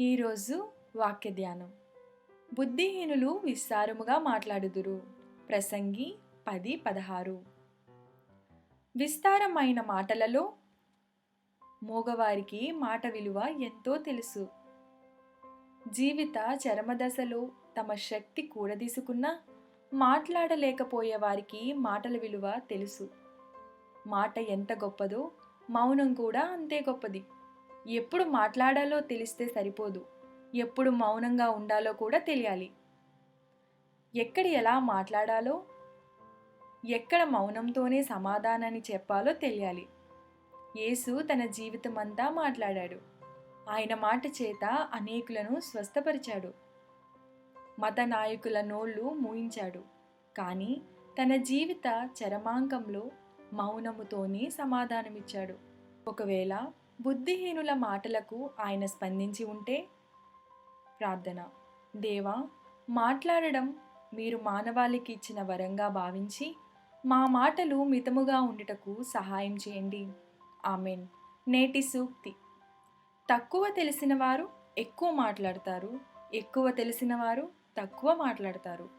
ఈరోజు వాక్య ధ్యానం బుద్ధిహీనులు విస్తారముగా మాట్లాడుదురు. ప్రసంగి పది పదహారు. విస్తారమైన మాటలలో మోగవారికి మాట విలువ ఎంతో తెలుసు. జీవిత చరమదశలో తమ శక్తి కూడదీసుకున్న మాట్లాడలేకపోయే వారికి మాటల విలువ తెలుసు. మాట ఎంత గొప్పదో మౌనం కూడా అంతే గొప్పది. ఎప్పుడు మాట్లాడాలో తెలిస్తే సరిపోదు. ఎప్పుడు మౌనంగా ఉండాలో కూడా తెలియాలి. ఎక్కడ ఎలా మాట్లాడాలో ఎక్కడ మౌనంతోనే సమాధానాన్ని చెప్పాలో తెలియాలి. యేసు తన జీవితమంతా మాట్లాడాడు. ఆయన మాట చేత అనేకులను స్వస్థపరిచాడు. మత నాయకుల నోళ్ళు మూయించాడు. కానీ తన జీవిత చరమాంకంలో మౌనముతోనే సమాధానమిచ్చాడు. ఒకవేళ బుద్ధిహీనుల మాటలకు ఆయన స్పందించి ఉంటే ప్రార్థన. దేవా మాట్లాడడం మీరు మానవాళికి ఇచ్చిన వరంగా భావించి మా మాటలు మితముగా ఉండుటకు సహాయం చేయండి. ఆమెన్. నేటి సూక్తి. తక్కువ తెలిసిన వారు ఎక్కువ మాట్లాడతారు ఎక్కువ తెలిసిన వారు తక్కువ మాట్లాడతారు.